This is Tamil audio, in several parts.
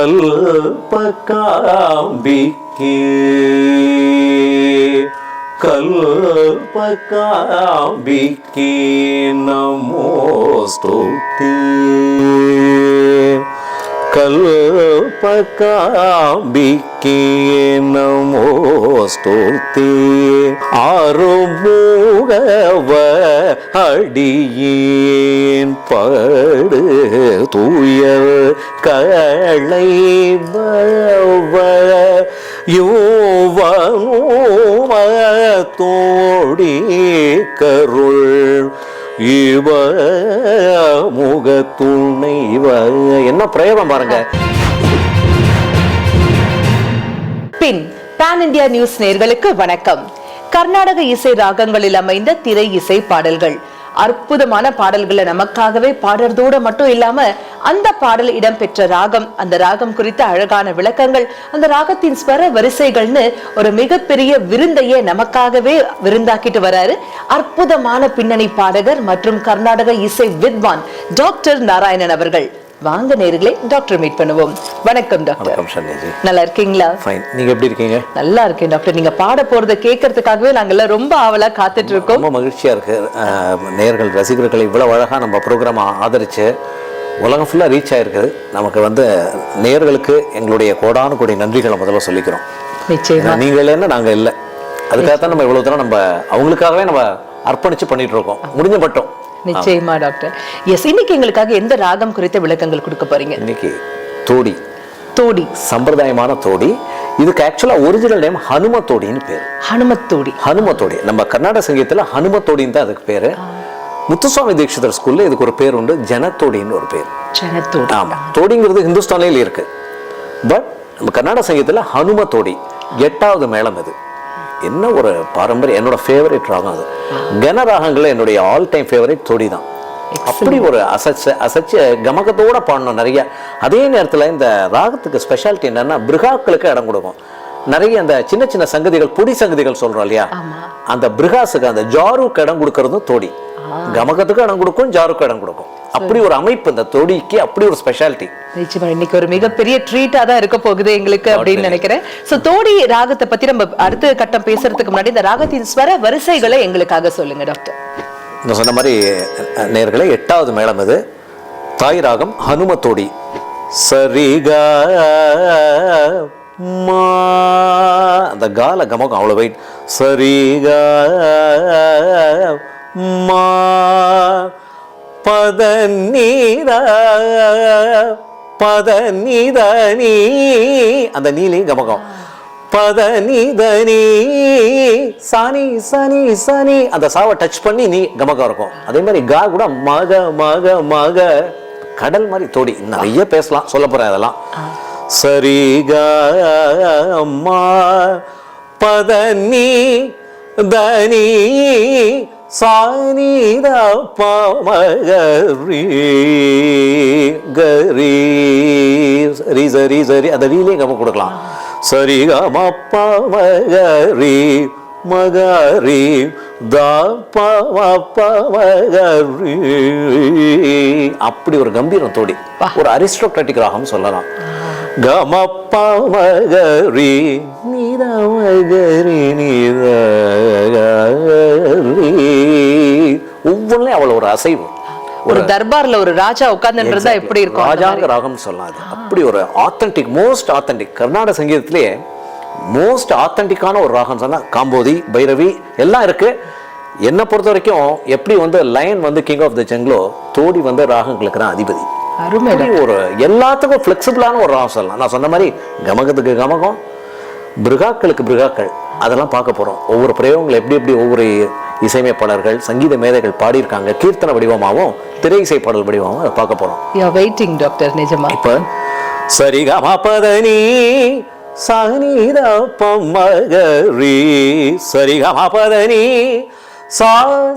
கல்பகாம்பிக்கே கல்பகாம்பிக்கே நமோ கல்பகாம்பிக்கே நமோ ஸ்துதி ஆறுமுகவ அடியேன் படு தூயல் களைவ யோவனோமத்தோடி கருள் இவ. முகத்துணைவ என்ன பிரயோகம் பாருங்க. பின் பான் இந்தியா நியூஸ் நேர்களுக்கு வணக்கம். கர்நாடக இசை ராகங்களில் அமைந்த திரை இசை பாடல்கள். அற்புதமான பாடல்களை நமக்காகவே பாடுறதோட மட்டும் இல்லாம அந்த பாடல் இடம்பெற்ற ராகம் அந்த ராகம் குறித்த அழகான விளக்கங்கள் அந்த ராகத்தின் ஸ்வர வரிசைகள்னு ஒரு மிகப்பெரிய விருந்தையே நமக்காகவே விருந்தாக்கிட்டு வராரு. அற்புதமான பின்னணி பாடகர் மற்றும் கர்நாடக இசை வித்வான் டாக்டர் நாராயணன் அவர்கள். வாங்க நேர்களே டாக்டர் மீட் பண்ணுவோம். வணக்கம் டாக்டர் நல்லா இருக்கீங்களா? ஃபைன் நீங்க எப்படி இருக்கீங்க? நல்லா இருக்கேன் டாக்டர் நீங்க பாட போறத கேட்கறதுக்காகவே நாங்கெல்லாம் ரொம்ப ஆவலா காத்துட்டு இருக்கோம் ரொம்ப மகிழ்ச்சியா இருக்கு. அஹ், நேயர்கள் ரசிகர்களை இவ்வளவு அழகா நம்ம ப்ரோக்ராம் ஆதரிச்சு உலகம் ஃபுல்லாக ரீச் ஆயிருக்குது நமக்கு வந்து நேயர்களுக்கு எங்களுடைய கோடானு கோடி நன்றிகளை முதல்ல சொல்லிக்கிறோம். நிச்சயமா. ஏன்னா, நீங்க இல்லைன்னா நாங்க இல்லை. அதுக்காகத்தான் நம்ம இவ்வளவு தூரம் நம்ம அவங்களுக்காகவே நம்ம அர்ப்பணிச்சு பண்ணிட்டு இருக்கோம். முடிஞ்ச மட்டும் நிச்சயமா டாக்டர். எஸ் இன்னைக்கு எங்களுக்காக எந்த ராகம் குறித்த விளக்கங்கள் கொடுக்க போறீங்க? இன்னைக்கு தோடி. தோடி. சம்பிரதாயமான தோடி. இதுக்கு ஆக்சுவலா ஒரிஜினல் நேம் ஹனும தோடின்னு பேர். ஹனுமத் தோடி ஹனும தோடி நம்ம கர்நாடக சங்கீதத்துல ஹனும தோடின்னு தான் அதுக்கு பேரு. முத்துசுவாமி தீட்சிதர் ஸ்கூல்ல இதுக்கு ஒரு பேர் உண்டு. ஜனத்தோடின்னு ஒரு பேர். ஜனத்தோடி. ஆமா. தோடிங்கிறது ஹிந்துஸ்தானில இருக்கு. பட் நம்ம கர்நாடக சங்கீதத்துல ஹனும தோடி எட்டாவது மேளம் இது. என்ன ஒரு பாரம்பரிய என்னோட ஃபேவரட் ராகம் அது. கன ராகங்கள்ல என்னுடைய ஆல் டைம் ஃபேவரட் தோடி தான் அப்படி ஒரு அசச்ச அசச்ச கமகத்தோட பாடணும் நிறைய. அதே நேரத்துல இந்த ராகத்துக்கு ஸ்பெஷாலிட்டி என்னன்னா பிருகாக்களுக்கு இடம் கொடுக்கும். நிறைய அந்த சின்ன சின்ன சங்கதிகள் பொடி சங்கதிகள் சொல்றோம் இல்லையா? அந்த பிருகாஸுக்கு அந்த ஜாருக்கு இடம் கொடுக்கறதும் தோடி. கமகத்துக்கு இடம் கொடுக்கும் ஜாருக்கு இடம் கொடுக்கும். அப்படி ஒரு அமைப்பு இந்த தோடிக்கு அப்படி ஒரு ஸ்பெஷாலிட்டி நிச்சயமா இன்னைக்கு ஒரு மிகப்பெரிய ட்ரீட்டா தான் இருக்க போகுது எங்களுக்கு அப்படின்னு நினைக்கிறேன். சோ தோடி ராகத்தை பத்தி நம்ம அடுத்த கட்டம் பேசுறதுக்கு முன்னாடி இந்த ராகத்தின் ஸ்வர வரிசைகளை எங்களுக்காக சொல்லுங்க டாக்டர் நான் சொன்ன மாதிரி அஹ், நேயர்களே எட்டாவது மேளம் இது. தாய் ராகம் ஹனுமத்தோடி. சரிகா மா. அந்த கால கமகம் அவ்வளோ வெயிட் சரிகா மா. பத நீரா பத நீதனி அந்த நீலையும் கமகம். பத நீதனி சனி சனி சனி. அந்த சாவை டச் பண்ணி நீ கமகம் இருக்கும். அதே மாதிரி கா கூட மக மக மக. கடல் மாதிரி தோடி. நிறைய பேசலாம். சொல்ல போறேன் அதெல்லாம். சரி அம்மா. பத நீ தனி. சானி த ப ம க ரீ கரி சரி சரி சரி. அந்த ரீலே கம கொடுக்கலாம். சரி க ம ப ம க ரீ மகரி த ப ம ப ம க ரீ அப்படி ஒரு கம்பீரம் தோடி ஒரு அரிஸ்டோக்ராட்டிக் ராகம் சொல்லலாம். கம ப ம க ரீ நீத மகரி நீத ஒவ்வொன்றும் அவ்வளவு ஒரு அசைவு ஒரு தர்பார்ல ஒரு ராஜா உட்கார்ந்துன்றதா எப்படி இருக்கும் ராஜாங்க ராகம் சொல்லலாம் அது அப்படி ஒரு ஆத்தென்டிக் மோஸ்ட் ஆத்தென்டிக் கர்நாடக சங்கீதத்திலேயே மோஸ்ட் ஆத்தென்டிக்கான ஒரு ராகம் சொன்னா காம்போதி பைரவி எல்லாம் இருக்கு என்னை பொறுத்த வரைக்கும் எப்படி வந்து லயன் வந்து king of the jungle Todi வந்து ராகங்களுக்கு தான் அதிபதி அருமை ஒரு எல்லாத்துக்கும் ஃப்ளெக்சிபிளான ஒரு ராகம் சொல்லலாம். நான் சொன்ன மாதிரி கமகத்துக்கு கமகம் பிருகாக்களுக்கு பிருகாக்கள் அதெல்லாம் பார்க்க போறோம். ஒவ்வொரு பிரயோகங்கள் எப்படி எப்படி ஒவ்வொரு இசையமைப்பாளர்கள் சங்கீத மேதைகள் பாடியிருக்காங்க கீர்த்தன வடிவமாகவும் திரை இசை பாடல் வடிவமாகவும் அதை பார்க்க போறோம். யூ வெயிட்டிங் டாக்டர் நிஜமா? இப்ப சரி பதனி சனித பம்மகரி. சரி பதனி சா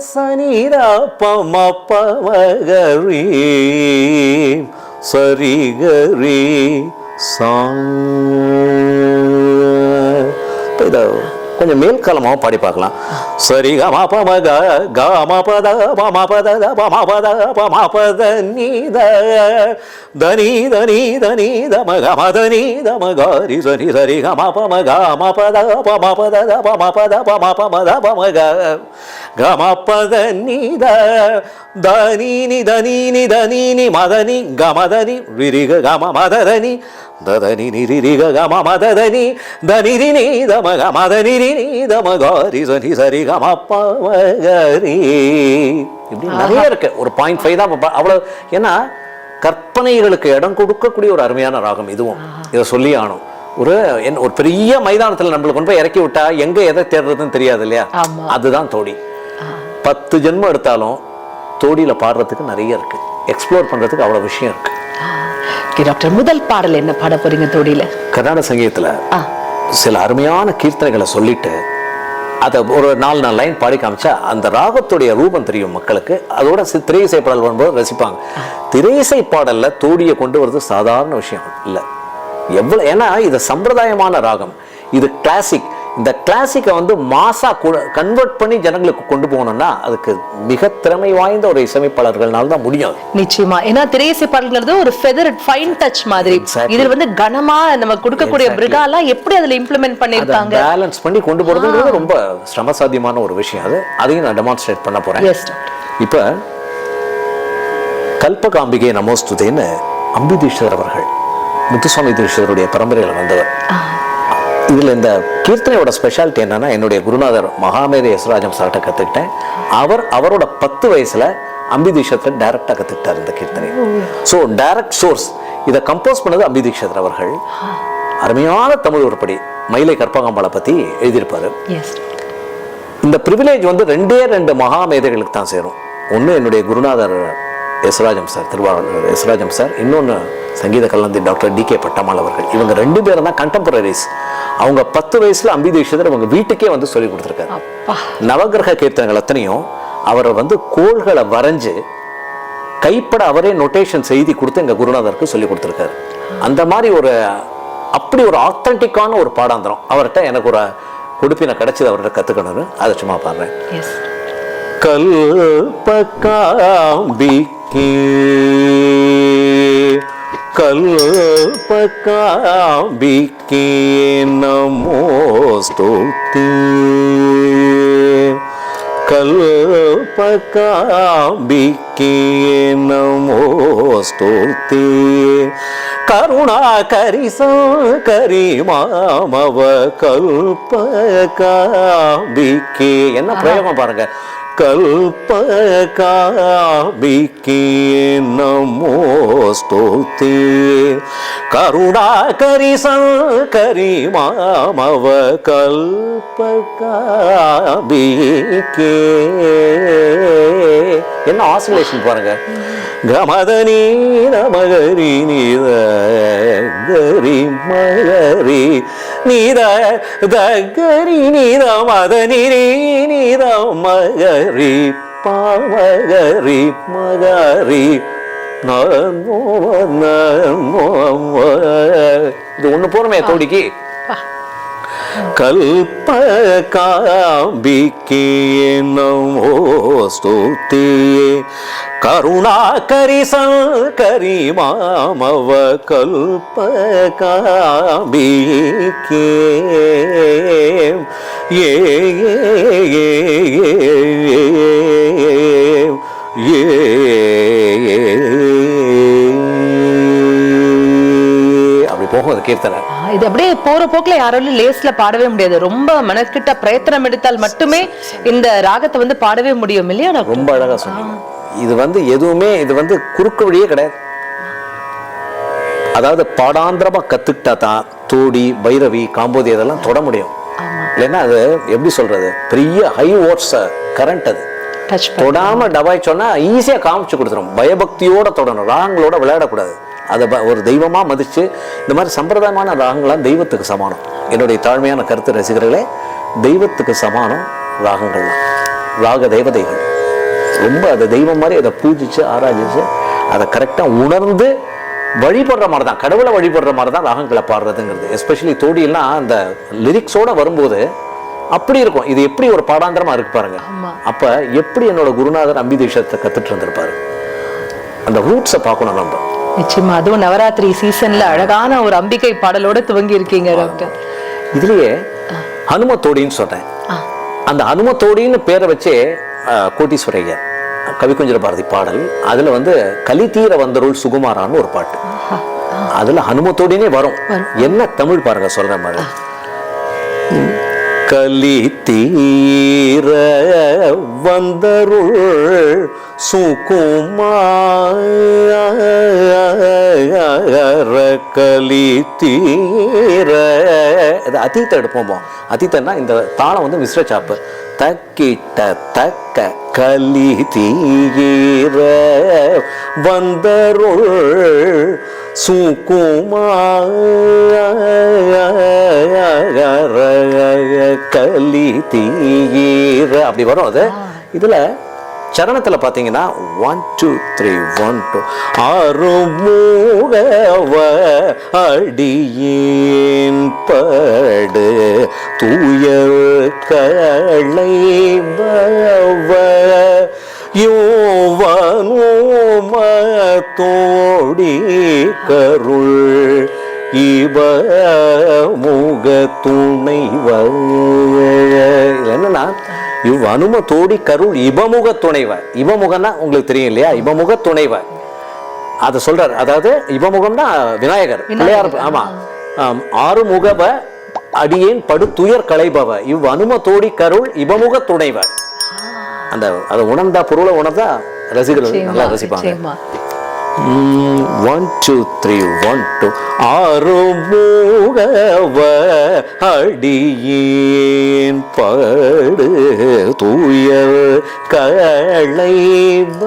சனித பம பமகரி சரி கரி சா இப்ப இத கொஞ்சம் மேல் காலமாக பாடி பார்க்கலாம். சரி கம பம க கம பத பம பத த பம பத பம பத நீ த தனி தனி தனி தம கம தனி தம காரி சரி சரி கம பம கம பத பம பத த பம பத பம பம த பம க கம பத நீ த தனி நி தனி நி தனி நி மதனி கமதனி ரிரிக கம மததனி ததனி நிரிரிக கம மததனி தனிரி நீ தம கமதனி நீ தம காரி சரி சரி கம பமகரி இப்படி நிறைய இருக்கு. ஒரு பாயிண்ட் ஃபைவ் தான் ப- அவ்வளவு ஏன்னா கற்பனைகளுக்கு இடம் கொடுக்கக்கூடிய ஒரு அருமையான ராகம் இதுவும். இதை சொல்லி ஆகணும். ஒரு என் ஒரு பெரிய மைதானத்துல நம்மளை கொண்டு போய் இறக்கி விட்டா எங்க எதை தேடுறதுன்னு தெரியாது இல்லையா. அதுதான் தோடி பத்து ஜென்மம் எடுத்தாலும் தோடியில பாடுறதுக்கு நிறைய இருக்கு. எக்ஸ்ப்ளோர் பண்றதுக்கு அவ்வளவு விஷயம் இருக்கு. டாக்டர் முதல் பாடல் என்ன பாட போறீங்க தோடியில கர்நாடக சங்கீதத்துல சில அருமையான கீர்த்தனைகளை சொல்லிட்டு அதை ஒரு நாலு நாலு லைன் பாடி காமிச்சா அந்த ராகத்துடைய ரூபம் தெரியும் மக்களுக்கு. அதோட திரையிசை திரை இசை பாடல் வரும்போது ரசிப்பாங்க. திரை இசை தோடியை கொண்டு வரது சாதாரண விஷயம் இல்லை. எவ்வளோ ஏன்னா இது சம்பிரதாயமான ராகம். இது கிளாசிக் இந்த கிளாசிக்கை வந்து மாசா கன்வெர்ட் பண்ணி ஜனங்களுக்கு கொண்டு போகணும்னா அதுக்கு மிக திறமை வாய்ந்த ஒரு இசையமைப்பாளர்கள்னால தான் முடியும் நிச்சயமா. ஏன்னா திரையிசை பாடல்ங்கிறது ஒரு ஃபெதர் ஃபைன் டச் மாதிரி. இதுல வந்து கனமா நம்ம கொடுக்கக்கூடிய. பிரிகாலாம் எப்படி அதுல இம்ப்ளிமெண்ட் அதை பண்ணிருக்காங்க பேலன்ஸ் பண்ணி கொண்டு போறதுங்கிறது ரொம்ப சிரமசாத்தியமான ஒரு விஷயம் அது. அதையும் நான் டெமான்ஸ்ட்ரேட் பண்ண டாக்டர் இப்ப கல்பகாம்பிகை நமோஸ்துதேன்னு அம்பி தீட்சிதர் அவர்கள் முத்துசுவாமி தீட்சிதருடைய பரம்பரையில் வந்தவர். இதுல இந்த கீர்த்தனையோட ஸ்பெஷாலிட்டி என்னன்னா என்னுடைய குருநாதர் மகாமேத யஸ்ராஜம் சார்ட்ட கத்துக்கிட்டேன். அவர் அவரோட பத்து வயசுல அம்பி தீட்சத்தில் டைரக்டா கத்துக்கிட்டார் இந்த கீர்த்தனை. ஸோ டைரக்ட் சோர்ஸ் இதை கம்போஸ் பண்ணது அம்பி தீட்சிதர் அவர்கள். அருமையான தமிழ் உருப்படி மயிலை கற்பகாம்பாளை பத்தி எழுதியிருப்பாரு. இந்த ப்ரிவிலேஜ் வந்து ரெண்டே ரெண்டு மகா மேதைகளுக்கு தான் சேரும். ஒன்று என்னுடைய குருநாதர் எஸ்ராஜம் சார் திருவாரூர் எஸ்ராஜம் சார் இன்னொன்று சங்கீத கல்லந்தி டாக்டர் டி கே பட்டமால் அவர்கள். இவங்க ரெண்டு பேரும் தான் கண்டெம்பரரிஸ் அவங்க பத்து வயசுல அம்பி தீட்சிதர் அவங்க வீட்டுக்கே வந்து சொல்லி கொடுத்துருக்காரு. நவகிரக கீர்த்தனைகள் அத்தனையும் அவரை வந்து கோள்களை வரைஞ்சு கைப்பட அவரே நொட்டேஷன் செய்தி கொடுத்து எங்க குருநாதருக்கு சொல்லி கொடுத்துருக்காரு. அந்த மாதிரி ஒரு அப்படி ஒரு ஆத்தென்டிக்கான ஒரு பாடாந்திரம். அவர்கிட்ட எனக்கு ஒரு கொடுப்பினை கிடைச்சது அவர்கிட்ட கத்துக்கணும்னு. அதை சும்மா பாடுறேன். எஸ் கல்பகாம்பிக்கே கல்பகாம்பிக்கே நமோஸ்துதி கல்பகாம்பிக்கே நமோஸ்துதி கருணாகரி சங்கரி மாமவ கல்பகாம்பிக்கே. என்ன பிரயோகம் பாருங்க. கல்பகாம்பிக்கே நமோஸ்துதி கருணாகரி சங்கரி மாமவ கல்பகாம்பிகே என்ன ஆசிலேஷன் பாருங்க. கமதனி நமகரி நீத கரி மகரி நீத தகரி நீத மதனி நீத மகரி பாமகரி மகரி இது ஒண்ணு போறமே தோடிக்கு கல்பகாம்பிகே நமோஸ்துதி கருணாகரி சங்கரி மாமவ கல்பகாம்பிகே. ஏ ஏ அப்படி போகும் அது கீர்த்தனை. ஆ, இது அப்படியே போற போக்குல யாராலும் லேஸ்ல பாடவே முடியாது. ரொம்ப மனக்கிட்ட பிரயத்தனம் எடுத்தால் மட்டுமே இந்த ராகத்தை வந்து பாடவே முடியும் இல்லையா ரொம்ப அழகா சொன்னீங்க. இது வந்து எதுவுமே இது வந்து குறுக்கு வழியே கிடையாது. அதாவது பாடாந்திரமா கத்துக்கிட்டா தான் தோடி பைரவி காம்போதி அதெல்லாம் தொட முடியும். இல்லைன்னா அது எப்படி சொல்றது? பெரிய ஹை ஓட்ஸ் கரண்ட் அது. டச் தொடாம டபாய் சொன்னா ஈஸியா காமிச்சு கொடுத்துரும். பயபக்தியோட தொடணும். ராகங்களோட விளையாடக்கூடாது. அதை ஒரு தெய்வமா மதிச்சு இந்த மாதிரி சம்பிரதாயமான ராகங்கள்லாம் தெய்வத்துக்கு சமானம். என்னுடைய தாழ்மையான கருத்து ரசிகர்களே தெய்வத்துக்கு சமானம் ராகங்கள்லாம். ராக தேவதைகள். ரொம்ப அதை தெய்வம் மாதிரி அதை பூஜிச்சு ஆராய்ச்சி அதை கரெக்டா உணர்ந்து வழிபடுற மாதிரி தான் கடவுளை வழிபடுற மாதிரி தான் ராகங்களை பாடுறதுங்கிறது. எஸ்பெஷலி தோடியெல்லாம் அந்த லிரிக்ஸோட வரும்போது அப்படி இருக்கும். இது எப்படி ஒரு பாடாந்திரமா இருக்கு பாருங்க. அப்ப எப்படி என்னோட குருநாதர் அம்பி தீட்சத்தை கத்துட்டு இருந்திருப்பாரு. அந்த ரூட்ஸை பார்க்கணும் நம்ம. நிச்சயமா. அதுவும் நவராத்திரி சீசன்ல அழகான ஒரு அம்பிகை பாடலோட துவங்கி இருக்கீங்க டாக்டர் இதுலயே ஹனுமத்தோடின்னு சொல்றேன். அந்த ஹனுமத்தோடின்னு பேரை வச்சே கோட்டீஸ்வரையர் கவிக்குஞ்சர பாரதி பாடல் அதுல வந்து கலித்தீர வந்தருள் சுகுமாரான்னு ஒரு பாட்டு. அதுல ஹனுமத்தோடினே வரும். என்ன தமிழ் பாருங்க சொல்ற மாதிரி? கலி தீர வந்தருள் சுகுமார கலி தீர. இது அதீத்த எடுப்போம் அதீத்தன்னா இந்த தாளம் வந்து மிஸ்ர சாப்பு. தக்கிட்ட தக்க கலி தீர. வந்தருள் சுகுமார கலி தீர. அப்படி வரும் அது. இதுல சரணத்துல பார்த்தீங்கன்னா one two three one two அருமூகவ அடியின் படு தூயல் களைவ யோவனும தோடி கருள் இவ முக துணைவ என்னன்னா இவ் அனும தோடி கருள் இபமுக துணைவ. இபமுகன்னா உங்களுக்கு தெரியும் இல்லையா? இபமுக துணைவ. அதை சொல்றார். அதாவது இபமுகம்னா விநாயகர் பிள்ளையார் ஆமா. ஆறுமுகவ அடியேன் படு துயர் களைபவ. இவ் அனும தோடி கருள் இபமுக துணைவ. அந்த அதை உணர்ந்தா பொருளை உணர்ந்தா ரசிகர்கள் நல்லா ரசிப்பாங்க. One two three one two ஆறுமுகவ அடியின் படு தூய களைவ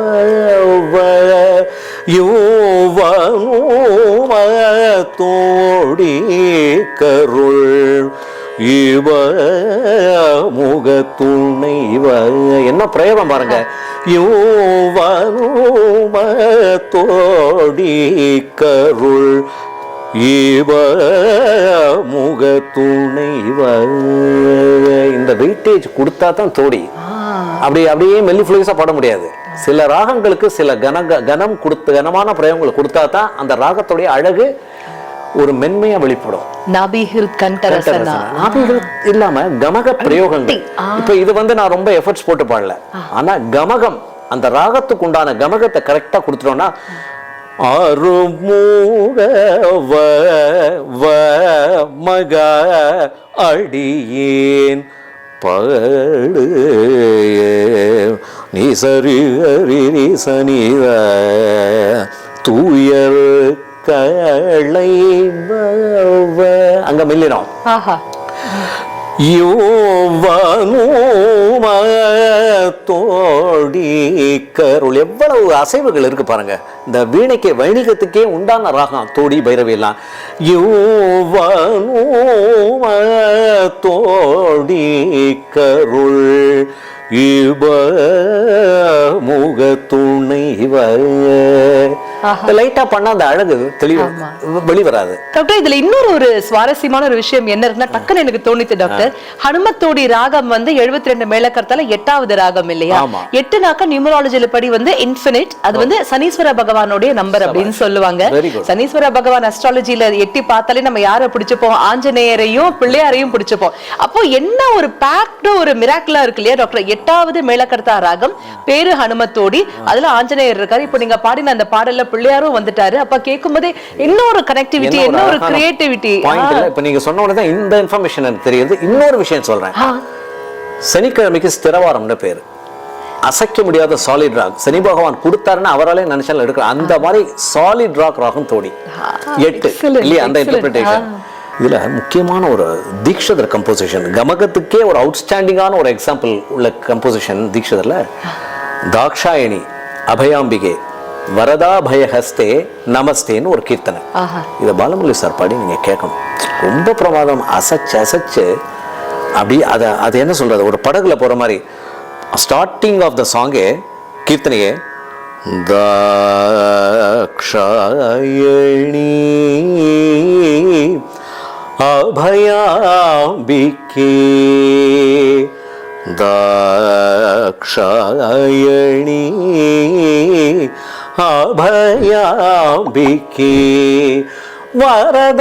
யோவனும தோடி கருள். இவ முக துணைவ என்ன பிரயோகம் பாருங்க. யோவனும தோடி கருள் இவ முக துணைவ இந்த வெயிட்டேஜ் கொடுத்தா தான் தோடி. அப்படி அப்படியே மெல்லி ஃப்ளூஸா பாட முடியாது. சில ராகங்களுக்கு சில கன கனம் கொடுத்து கனமான பிரயோகங்கள் கொடுத்தா தான் அந்த ராகத்துடைய அழகு ஒரு மென்மையா வெளிப்படும். இல்லாம கமக பிரயோகங்கள். இப்ப இது வந்து நான் ரொம்ப எஃபர்ட்ஸ் போட்டு பாடல. ஆனா கமகம் அந்த ராகத்துக்கு உண்டான கமகத்தை கரெக்டா கொடுத்துட்டோம்னா அருமூக வ வ மக அடியேன் படு நீ சரி நீ சனித தூயர் களைவ அங்க மில்லினோம் ஆஹா. யோவனும தோடி கருள். எவ்வளவு அசைவுகள் இருக்கு பாருங்க. இந்த வீணைக்கு வைணிகத்துக்கே உண்டான ராகம் தோடி பைரவி எல்லாம். யோவனும தோடி கருள். இவ முக துணைவ லைட்டா பண்ணா அந்த அழகு தெளிவு வெளிவராது டாக்டர் இதுல இன்னொரு ஒரு சுவாரஸ்யமான ஒரு விஷயம் என்ன இருக்குன்னா டக்குன்னு எனக்கு தோணித்து டாக்டர் ஹனுமத்தோடி ராகம் வந்து 72 ரெண்டு மேலக்கரத்தால எட்டாவது ராகம் இல்லையா? ஆமா. எட்டு நாக்க நியூமராலஜில படி வந்து இன்ஃபினிட் அது வந்து சனீஸ்வர பகவானுடைய நம்பர் அப்படின்னு சொல்லுவாங்க. சனீஸ்வர பகவான் அஸ்ட்ராலஜில எட்டி பார்த்தாலே நம்ம யாரை பிடிச்சுப்போம் ஆஞ்சநேயரையும் பிள்ளையாரையும் பிடிச்சுப்போம் அப்போ என்ன ஒரு பேக்டு ஒரு மிராக்கிளா இருக்கு இல்லையா டாக்டர் எட்டாவது மேலக்கர்த்தா ராகம் பேரு ஹனுமத்தோடி அதுல ஆஞ்சநேயர் இருக்காரு. இப்போ நீங்க பாடின அந்த பாடல்ல பிள்ளையாரும் வந்துட்டாரு. அப்ப கேட்கும்போதே இன்னொரு கனெக்டிவிட்டி அழகான கிரியேட்டிவிட்டி இப்ப நீங்க சொன்ன உடனே தான் இந்த இன்ஃபர்மேஷன் எனக்கு தெரியுது. இன்னொரு விஷயம் சொல்றேன். சனிக்கிழமைக்கு ஸ்திரவாரம்னு பேரு. அசைக்க முடியாத சாலிட் ராக் சனி பகவான் கொடுத்தாருன்னு அவராலே நினைச்சாலும் எடுக்கிற அந்த மாதிரி சாலிட் ராக் ராகம் தோடி எட்டு. இல்லையா? அந்த. இன்டர்பிரிட்டேஷன் இதுல முக்கியமான ஒரு தீக்ஷதர் கம்போசிஷன் கமகத்துக்கே ஒரு அவுட்ஸ்டாண்டிங்கான ஒரு எக்ஸாம்பிள் உள்ள கம்போசிஷன் தீக்ஷதர்ல தாக்ஷாயணி அபயாம்பிகே. வரதாபயஹஸ்தே நமஸ்தேன்னு ஒரு கீர்த்தனை. இதை பாலமுரளி சார் பாடி நீங்க கேட்கணும். ரொம்ப பிரமாதம் அசைச்சு அசைச்சு அப்படி அதை அது என்ன சொல்றது? ஒரு படகுல போற மாதிரி. ஸ்டார்டிங் ஆஃப் த சாங்கே கீர்த்தனையே தாக்ஷாயணி அபயாம்பிக்கே தாக்ஷாயணி अभयाम्बिके वरदाभयहस्ते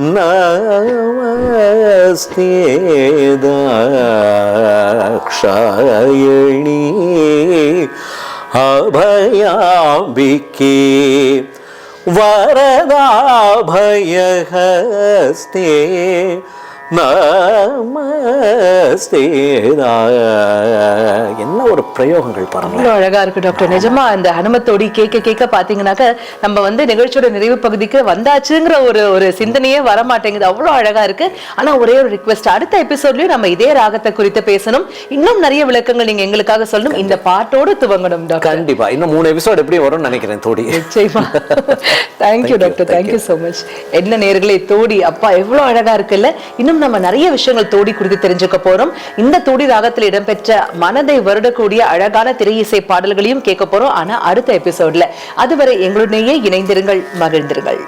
नमस्ते दाक्षायणी अभयाम्बिके वरदाभयहस्ते என்ன ஒரு பிரயோகங்கள் பாருங்க அழகா இருக்கு டாக்டர் நிஜமா அந்த ஹனுமத்தோடி கேட்க கேட்க பாத்தீங்கன்னாக்க நம்ம வந்து நிகழ்ச்சியோட நிறைவு பகுதிக்கு வந்தாச்சுங்கிற ஒரு ஒரு சிந்தனையே வர மாட்டேங்குது அவ்வளவு அழகா இருக்கு. ஆனா ஒரே ஒரு ரிக்வெஸ்ட் அடுத்த எபிசோட்லயும் நம்ம இதே ராகத்தை குறித்து பேசணும். இன்னும் நிறைய விளக்கங்கள் நீங்க எங்களுக்காக சொல்லணும். இந்த பாட்டோட துவங்கணும் டாக்டர் கண்டிப்பா. இன்னும் மூணு எபிசோட் எப்படி வரும்னு நினைக்கிறேன் தோடி. நிச்சயமா. Thank you doctor thank you so much என்ன நேர்களே தோடி அப்பா எவ்வளவு அழகா இருக்குல்ல. இன்னும் நம்ம நிறைய விஷயங்கள் தோடி குறித்து தெரிஞ்சுக்க போறோம். இந்த தோடி ராகத்தில் இடம்பெற்ற மனதை வருடக்கூடிய அழகான திரை இசை பாடல்களையும் கேட்க போறோம். ஆனா அடுத்த எபிசோட்ல அதுவரை எங்களுடனேயே இணைந்திருங்கள் மகிழ்ந்திருங்கள்.